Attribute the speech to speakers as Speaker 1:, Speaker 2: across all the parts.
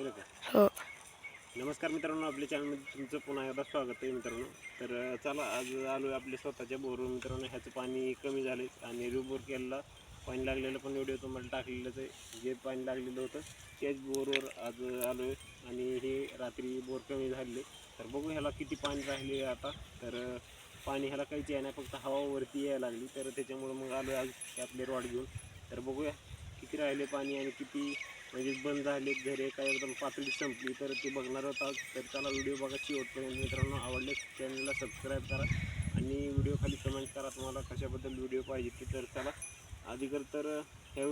Speaker 1: केलं का?
Speaker 2: हो.
Speaker 1: नमस्कार मित्रांनो आपल्या चॅनलमध्ये तुमचं पुन्हा एकदा स्वागत आहे मित्रांनो. तर चला आज आलो आहे आपल्या स्वतःच्या बोरवर मित्रांनो. ह्याचं पाणी कमी झाले आणि रिबोर केलेला पाणी लागलेलं पण व्हिडिओ तुम्हाला टाकलेलंच आहे. जे पाणी लागलेलं होतं त्याच बोरवर आज आलो आहे. आणि हे रात्री बोर कमी झालेले. तर बघू ह्याला किती पाणी राहिले आता. तर पाणी ह्याला काहीच आहे नाही फक्त हवा वरती यायला लागली. तर त्याच्यामुळं मग आलो आज हे आपले रॉड घेऊन. तर बघूया किती राहिले पाणी आणि किती म्हणजे बंद झाले घरे काय एकदम पातळी संपली तर ते बघणार होता. तर त्याला व्हिडिओ बघा शेवटपर्यंत मित्रांनो आवडले चॅनलला सबस्क्राईब करा आणि व्हिडिओ खाली कमेंट करा तुम्हाला कशाबद्दल व्हिडिओ पाहिजे ते. तर त्याला आधीकर तर हे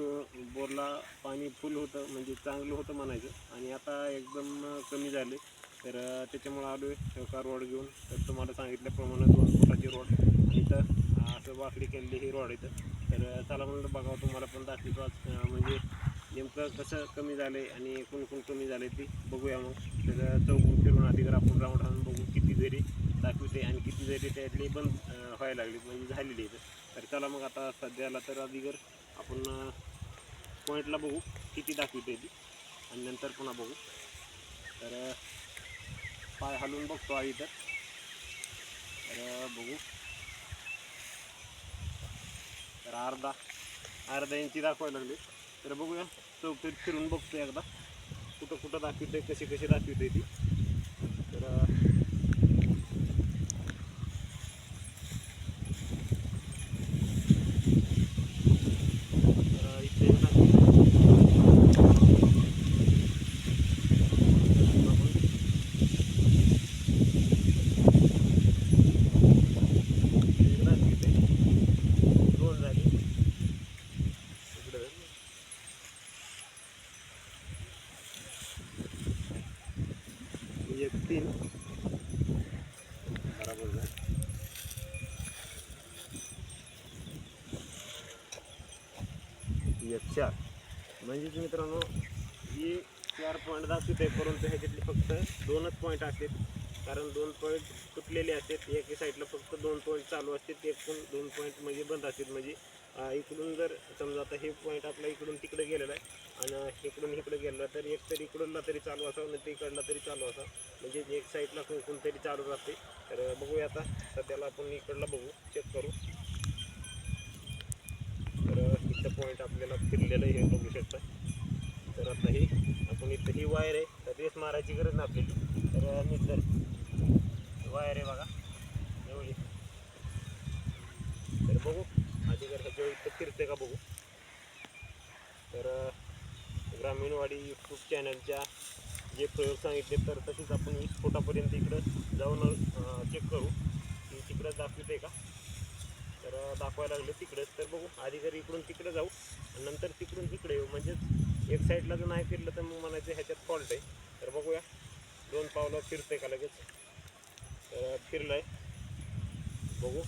Speaker 1: बोरला पाणी फुल होतं म्हणजे चांगलं होतं म्हणायचं. आणि आता एकदम कमी झाले. तर त्याच्यामुळं आलो आहे का रोड घेऊन. तर तुम्हाला सांगितल्याप्रमाणे दोन फुटाची रोड आणि तर असं वाकडी केलेली ही रोड इथं. तर चला म्हणलं बघावं तुम्हाला पण दाखली म्हणजे नेमकं कसं कमी झालं आहे आणि कोण कोण कमी झाले ते बघूया मग. त्याचं चौकून फिरून अधिकार आपण राऊंड राहून बघू किती जरी दाखवते आणि किती जरी त्यातली बंद व्हायला लागली म्हणजे झालेली आहे तर चला मग आता सध्याला तर अधिगर आपण पॉईंटला बघू किती दाखवते ती आणि नंतर पुन्हा बघू. तर पाय हलवून बघतो आधी तर. तर बघू. तर अर्धा अर्धा इंची दाखवायला लागली. तर बघूया. चौकटीत फिरून बघतो एकदा. कुठं कुठं दाखवते कशी कशी दाखवते ती. तर तर इथे दाखवते. इथे दाखवते. दोन झाली इकडं धर. एक तीन बराबर झालं एक चार. म्हणजेच मित्रांनो ही चार पॉईंट दाखवते परंतु ह्याच्यातले फक्त दोनच पॉईंट असतात कारण दोन पॉईंट तुटलेले असतात एका साईडला फक्त दोन पॉईंट चालू असतात एक पण दोन पॉईंट म्हणजे बंद असतात म्हणजे इकडून जर समजा आता हे पॉईंट आपला इकडून तिकडे गेलेला आहे आणि इकडून इकडे गेलेला तर एक तरी इकडूनला तरी चालू असावं नाही तर इकडला तरी चालू असावं. म्हणजे एक साईडला कोण तरी चालू राहते. तर बघूया आता सध्याला आपण इकडला बघू चेक करू तर इथं पॉईंट आपल्याला फिरलेलं हे बघू शकता. तर आता ही आपण इथं ही वायर आहे तर रेस मारायची गरज नाही आपल्याला. तर मी तर वायर आहे बघा. एवढी. तर बघू आधी जर ह्याच्या इथं फिरते का बघू. तर ग्रामीणवाडी यूट्यूब चॅनलच्या जे प्रयोग सांगितले तर तसेच आपण वीस फुटापर्यंत इकडं जाऊन चेक करू. की तिकडं दाखवते का? तर दाखवायला लागलं तिकडेच. तर बघू आधी जर इकडून तिकडे जाऊ आणि नंतर तिकडून तिकडे येऊ. म्हणजेच एक साईडला जर नाही फिरलं तर मग म्हणायचं ह्याच्यात फॉल्ट आहे. तर बघूया. दोन पावलं फिरते का लगेच? तर फिरलं आहे बघू.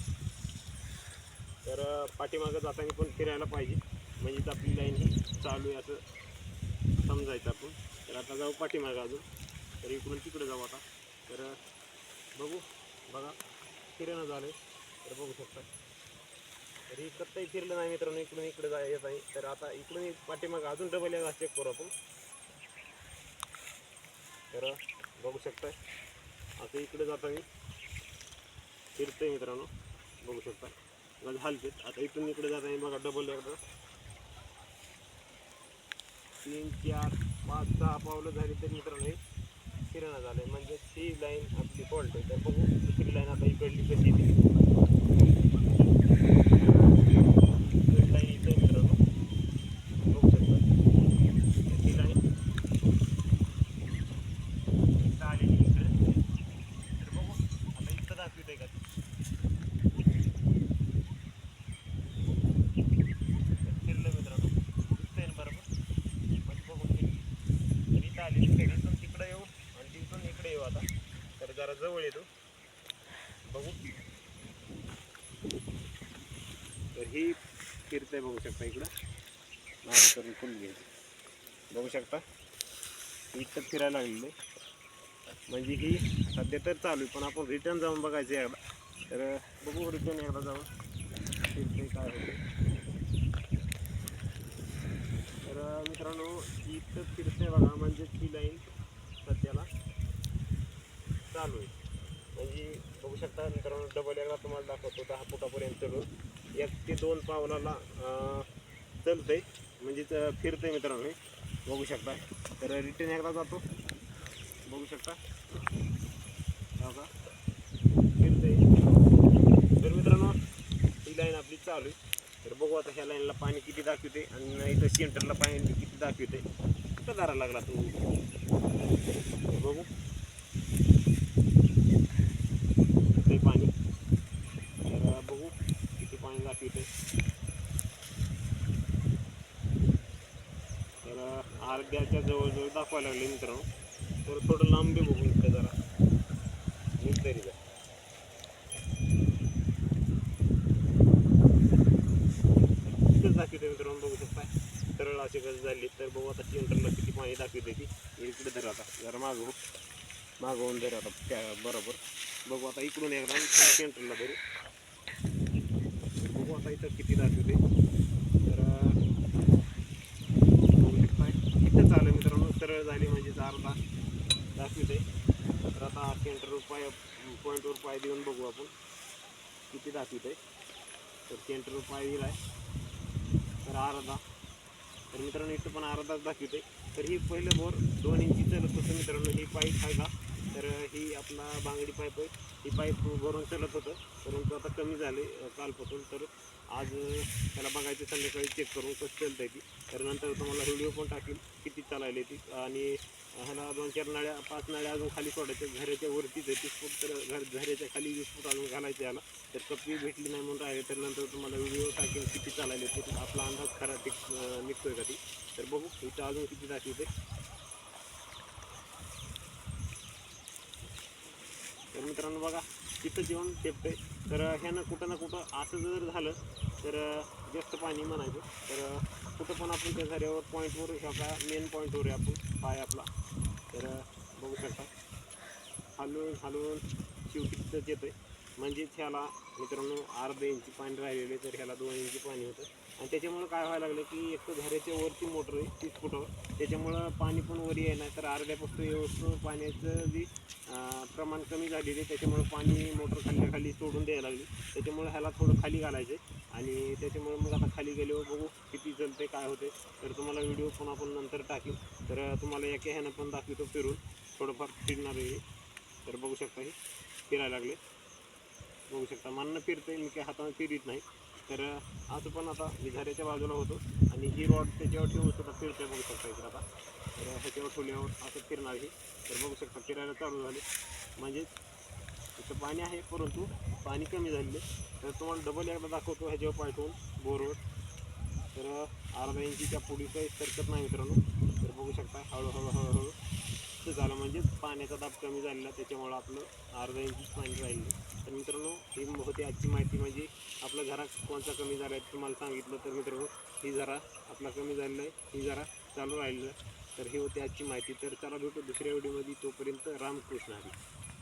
Speaker 1: तर पाठीमागं जाताना पण फिरायला पाहिजे. म्हणजेच आपली लाईन ही चालू आहे असं समजायचं आपण. तर आता जाऊ पाठीमागं अजून. तर इकडून तिकडे जाऊ आता. तर बघू. बघा. फिरणं झालं तर बघू शकता. तरी कत्ताही फिरलं नाही मित्रांनो इकडून इकडे जाय येत नाही तर आता इकडून पाठीमागं अजून डबल एकदा चेक करू आपण. तर बघू शकताय. आता इकडे जाता मी फिरतोय मित्रांनो. बघू शकता गज हलते आता इथून इकडे जाता मी बघा डबल एकदा. तीन चार पाच सहा पावलं झाली तर मित्रांनो हे फिरणं झालं म्हणजे ती लाईन आपली फॉल्ट आहे. तर बघू दुसरी लाईन आता इकडली कशी येते इकडली लाईन इथं आहे मित्रांनो बघू शकता ती लाईन इथं आलेली इकडे तर बघू आता इथं दाखवतंय का ते. तर फिरलं मित्रांनो दिसतंय ना बरोबर म्हणजे बघून घे. तर इथं आली इकडे इथून तिकडे येऊ आणि तिथून इकडे येऊ आता तर जरा जवळ येतो. बघू. तर ही फिरतंय बघू शकता इकडं. मागे करून फुल घ्यायचं बघू शकता. इथं फिरायला लागलेलं म्हणजे ही सध्या तर चालू आहे पण आपण रिटर्न जाऊन बघायचं आहे एकदा. तर बघू रिटर्न एकदा जाऊन. फिरते काय होते तर मित्रांनो इथं फिरते बघा म्हणजे चालू आहे. म्हणजे बघू शकता मित्रांनो डबल एकदा तुम्हाला दाखवतो दहा फुटापर्यंत चढून एक ते दोन पावलाला चलतं आहे म्हणजेच फिरतं आहे मित्रांनो बघू शकता. तर रिटर्न एकदा जातो. बघू शकता. हो का? आहे तर मित्रांनो ही लाईन आपली चालू आहे. तर बघू आता ह्या लाईनला पाणी किती दाखवते आणि इथं सेंटरला पाणी किती दाखवते कसं धरा लागला तू? बघू ते पाणी तर बघू तिथे. पाणी तर अर्ध्याच्या जवळजवळ दाखवायला लागले मित्रांनो. तर थोडं लांबी बघून बघू इथं जरा. नीट तरी जा. दाखवते मित्रांनो बघू शकता सरळ अशी गरज झाली तर बघू आता सिलेंडरला किती पाणी दाखवते ती. इकडे धर आता जरा मागं मागवून मागं होऊन धर आता त्या बरोबर. बघू आता इकडून एकदा सेंटरला धरू. बघू इथं किती दाखवते तर अं, इथं चालू मित्रांनो सरळ झाली म्हणजे अर्धा दाखवते तर आता सेंटर पाय पॉईंटवर पाय देऊन बघू आपण किती दाखवते तर सेंटर पाय आहे तर अर्धा. तर मित्रांनो इथं पण अर्धाच दाखवते तर ही पहिलं बोर दोन इंची चालत होतं मित्रांनो ही पाईप फायदा तर ही आपला बांगडी पाईप आहे. ही पाईप भरून चालत होतं. परंतु आता कमी झाले कालपासून. तर आज त्याला बघायचं संध्याकाळी चेक करून कसं आहे ती. तर नंतर तुम्हाला व्हिडिओ पण टाकेल किती चालायला ती. आणि ह्याला दोन चार नळ्या पाच नळ्या अजून खाली सोडायच्या. घराच्या वरतीच आहे तीस फूट तर घर घराच्या खाली वीस फूट अजून घालायचं याला. तर कपी भेटली नाही म्हणून राहिले. तर नंतर तुम्हाला व्हिडिओ टाकेल किती चालायले ते. आपला अंदाज खरा ते निघतो निघतोय का ती. तर बघू इथं अजून किती दाखवते तर मित्रांनो बघा तिथं जेवण शेपते तर ह्यानं कुठं ना कुठं असं जर झालं तर जास्त पाणी म्हणायचं. तर कुठं पण आपण त्या झाल्यावर पॉईंटवर ह्या मेन पॉईंटवर आहे आपण पाय आपला. तर बघू शकता. हलवून हलवून शेवटी तिथंच आहे म्हणजेच ह्याला मित्रांनो अर्ध इंची पाणी राहिलेले तर ह्याला दोन इंची पाणी होतं. आणि त्याच्यामुळं काय व्हायला लागलं की एक तर घराच्या वरती मोटर आहे तीस फुटावर. त्याच्यामुळं पाणी पण वर येणार तर अर्ध्यापासून व्यवस्थित पाण्याचं जी प्रमाण कमी झालेली आहे. त्याच्यामुळं पाणी मोटर खाली सोडून द्यायला लागली. त्याच्यामुळं ह्याला थोडं खाली घालायचं आणि त्याच्यामुळं मग आता खाली गेल्यावर बघू किती चलते काय होते. तर तुम्हाला व्हिडिओ पण आपण नंतर टाकेल तर तुम्हाला एका ह्यानं पण दाखवतो फिरून. थोडंफार फिरणार आहे तर बघू शकता हे फिरायला लागले. बघू शकता. मानणं फिरतंय मी काही हाताने फिरत नाही. तर असं पण आता विझाऱ्याच्या बाजूला होतो. आणि ही रॉड त्याच्यावर ठेवून सुद्धा फिरतोय बघू शकता इकडे आता. तर ह्याच्यावर ठेवल्यावर असं फिरणार आहे तर बघू शकता फिरायला चालू झाले. म्हणजेच इथं पाणी आहे परंतु पाणी कमी झालेले तर तुम्हाला डबल एकदा दाखवतो ह्याच्यावर पाठवून बोरवर. तर अर्धा इंचीच्या पुढीचा काही सरकत नाही मित्रांनो. तर बघू शकता हळूहळू हळूहळू. जास्त झालं म्हणजेच पाण्याचा दाब कमी झालेला त्याच्यामुळं आपलं अर्धा इंच पाणी राहिलं. तर मित्रांनो ही होती आजची माहिती म्हणजे आपला घरात कोणता कमी झाला आहे तुम्हाला सांगितलं. तर मित्रांनो ही जरा आपला कमी झालेला आहे ही जरा चालू राहिलेलं तर ही होती आजची माहिती. तर चला भेटू दुसऱ्या व्हिडिओमध्ये तोपर्यंत रामकृष्ण हरी.